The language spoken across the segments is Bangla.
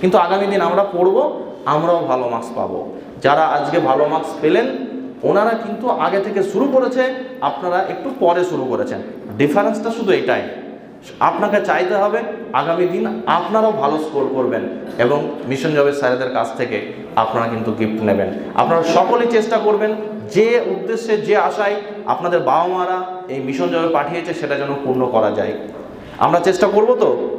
কিন্তু আগামী দিন আমরা পড়ব, আমরাও ভালো মার্কস পাবো। যারা আজকে ভালো মার্কস পেলেন, ওনারা কিন্তু আগে থেকে শুরু করেছে, আপনারা একটু পরে শুরু করেছেন। ডিফারেন্সটা শুধু এটাই। আপনাকে চাইতে হবে, আগামী দিন আপনারাও ভালো স্কোর করবেন এবং মিশন জবের স্যারেদের কাছ থেকে আপনারা কিন্তু গিফট নেবেন। আপনারা সকলেই চেষ্টা করবেন, যে উদ্দেশ্যে, যে আশায় আপনাদের বাবা মারা এই মিশন জবে পাঠিয়েছে, সেটা যেন পূর্ণ করা যায়। আমরা চেষ্টা করব তো?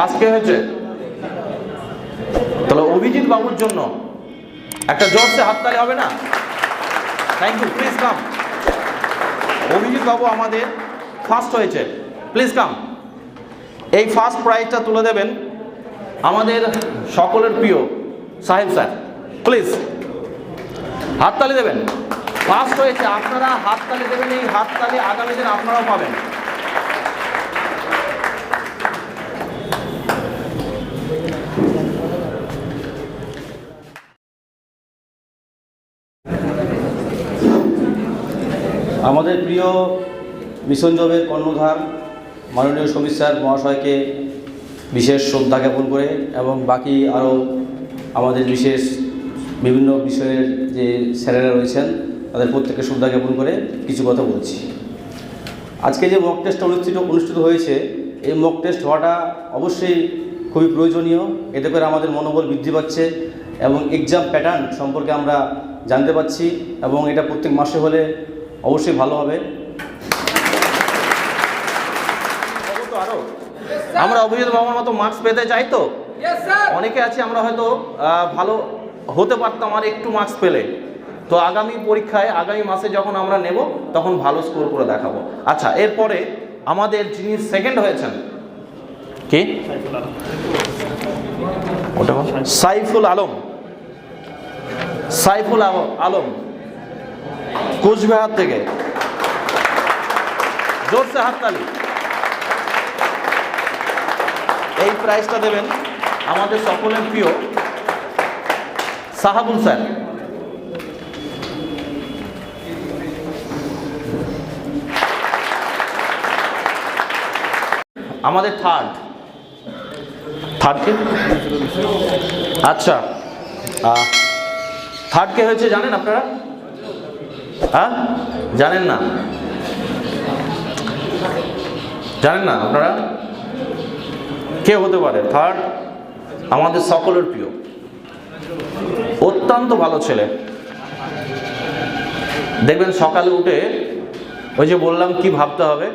ফার্স্ট কে হয়েছে? তাহলে অভিজিৎ বাবুর জন্য একটা জোরসে হাততালি হবে না? Thank you please come Abhijit বাবু আমাদের ফার্স্ট হয়েছে। প্লিজ কাম এই ফার্স্ট প্রাইজটা তুলে দেবেন আমাদের সকলের প্রিয় সাহেব স্যার। প্লিজ হাততালি দেবেন। ফার্স্ট হয়েছে, আপনারা হাততালি দেবেন, এই হাততালি আগামী দিন আপনারাও পাবেন। আমাদের প্রিয় মিশন জবের কর্ণধার মাননীয় সমীর স্যার মহাশয়কে বিশেষ শ্রদ্ধা জ্ঞাপন করে এবং বাকি আরও আমাদের বিশেষ বিভিন্ন বিষয়ের যে স্যারেরা রয়েছেন, তাদের প্রত্যেককে শ্রদ্ধা জ্ঞাপন করে কিছু কথা বলছি। আজকে যে মক টেস্ট অনুষ্ঠিত অনুষ্ঠিত হয়েছে, এই মক টেস্ট হওয়াটা অবশ্যই খুবই প্রয়োজনীয়। এতে করে আমাদের মনোবল বৃদ্ধি পাচ্ছে এবং এক্সাম প্যাটার্ন সম্পর্কে আমরা জানতে পারছি এবং এটা প্রত্যেক মাসে হলে অবশ্যই ভালো হবে। আমরা অভিজিৎ বাবার মতো মার্কস পেতে চাই তো? অনেকে আছে আমরা হয়তো ভালো হতে পারতাম আর একটু মার্কস পেলে। তো আগামী পরীক্ষায় আগামী মাসে যখন আমরা নেব তখন ভালো স্কোর করে দেখাবো। আচ্ছা এরপরে আমাদের যিনি সেকেন্ড হয়েছেন কি? ওটা সাইফুল আলম। সাইফুল আলম। কোচবিহার থেকে। জোরসে হাততালি। এই প্রাইজটা দেবেন আমাদের সকলের প্রিয় সাহাবুল স্যার। আমাদের থার্ড থার্ড কে? আচ্ছা থার্ড কে হয়েছে জানেন আপনারা? হ্যাঁ? জানেন না? জানেন না আপনারা? কে হতে পারে? থার্ড আমাদের সকলের প্রিয়। অত্যন্ত ভালো ছেলে। দেখবেন সকালে উঠে ওই যে বললাম কি ভাবতে হবে?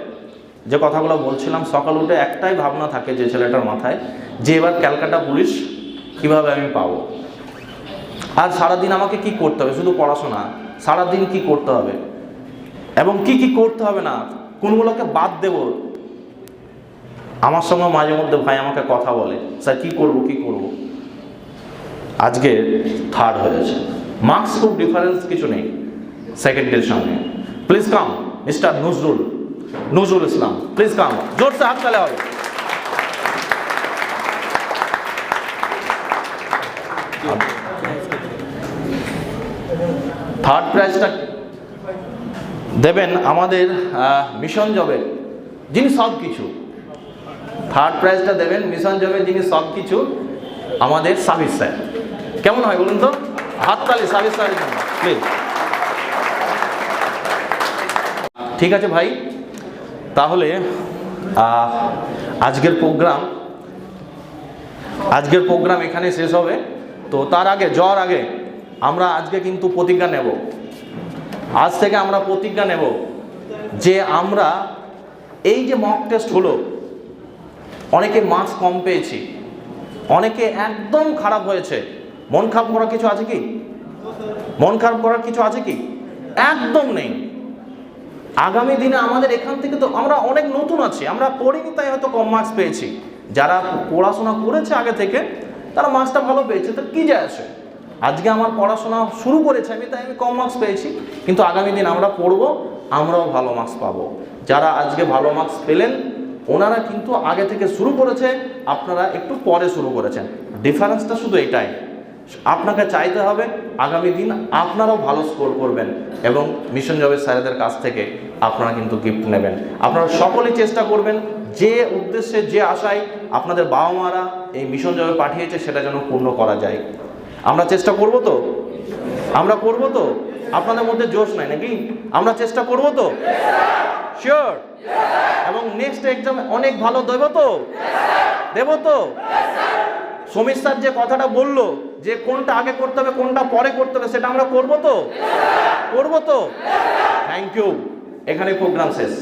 যে কথাগুলো বলছিলাম, সকালে উঠে একটাই ভাবনা থাকে যে ছেলেটার মাথায়, যে এবার ক্যালকাটা পুলিশ কীভাবে আমি পাবো? আর সারাদিন আমাকে কি করতে হবে? শুধু পড়াশোনা? সারাদিন কি করতে হবে? এবং কি কি করতে হবে না? কোনগুলোকে বাদ দেব? আমার সঙ্গে মাঝে মধ্যে ভাই আমাকে কথা বলে, স্যার, কি করব কি করব? আজকে থার্ড হয়েছে মার্কস খুব ডিফারেন্স কিছু নেই সেকেন্ডের সঙ্গে please come mister Nazrul Nazrul Islam please come জোরসে হাত তালে হবে। থার্ড প্রাইজটা দেবেন আমাদের মিশন জবের যিনি সব কিছু থার্ড প্রাইজটা দেবেন মিশন জবের যিনি সব কিছু আমাদের সাবির স্যার। কেমন হয় বলুন তো? হাততালি, সাবির স্যারের জন্য প্লিজ ঠিক আছে ভাই, তাহলে আজকের প্রোগ্রাম আজকের প্রোগ্রাম এখানে শেষ হবে। তো তার আগে, জ্বর আগে। আমরা আজকে কিন্তু প্রতিজ্ঞা নেব। আজ থেকে আমরা প্রতিজ্ঞা নেব যে আমরা এই যে মক টেস্ট হলো, অনেকে মার্কস কম পেয়েছি, অনেকে একদম খারাপ হয়েছে। মন খারাপ করার কিছু আছে কি? মন খারাপ করার কিছু আছে কি? একদম নেই। আগামী দিনে আমাদের এখান থেকে তো আমরা অনেক নতুন আছি, আমরা পড়িনি তাই হয়তো কম মার্কস পেয়েছি। যারা পড়াশোনা করেছে আগে থেকে, তারা মার্কসটা ভালো পেয়েছে, তো কী যায় আসে? আজকে আমার পড়াশোনা শুরু করেছে আমি, তাই আমি কম মার্কস পেয়েছি। কিন্তু আগামী দিন আমরা পড়ব, আমরাও ভালো মার্কস পাবো। যারা আজকে ভালো মার্কস পেলেন, ওনারা কিন্তু আগে থেকে শুরু করেছে, আপনারা একটু পরে শুরু করেছেন। ডিফারেন্সটা শুধু এটাই। আপনাকে চাইতে হবে, আগামী দিন আপনারাও ভালো স্কোর করবেন এবং মিশন জবের স্যারেদের কাছ থেকে আপনারা কিন্তু গিফট নেবেন। আপনারা সকলেই চেষ্টা করবেন, যে উদ্দেশ্যে, যে আশায় আপনাদের বাবা মারা এই মিশন জবে পাঠিয়েছে, সেটা যেন পূর্ণ করা যায়। আমরা চেষ্টা করব তো? আমরা করব তো? আপনাদের মধ্যে জোশ নাই নাকি? আমরা চেষ্টা করব তো? শিওর এবং নেক্সট এক্সামে অনেক ভালো দেব তো? দেব তো? সমীর স্যার যে কথাটা বলল, যে কোনটা আগে করতে হবে, কোনটা পরে করতে হবে, সেটা আমরা করব তো? করব তো? থ্যাংক ইউ এখানে প্রোগ্রাম শেষ।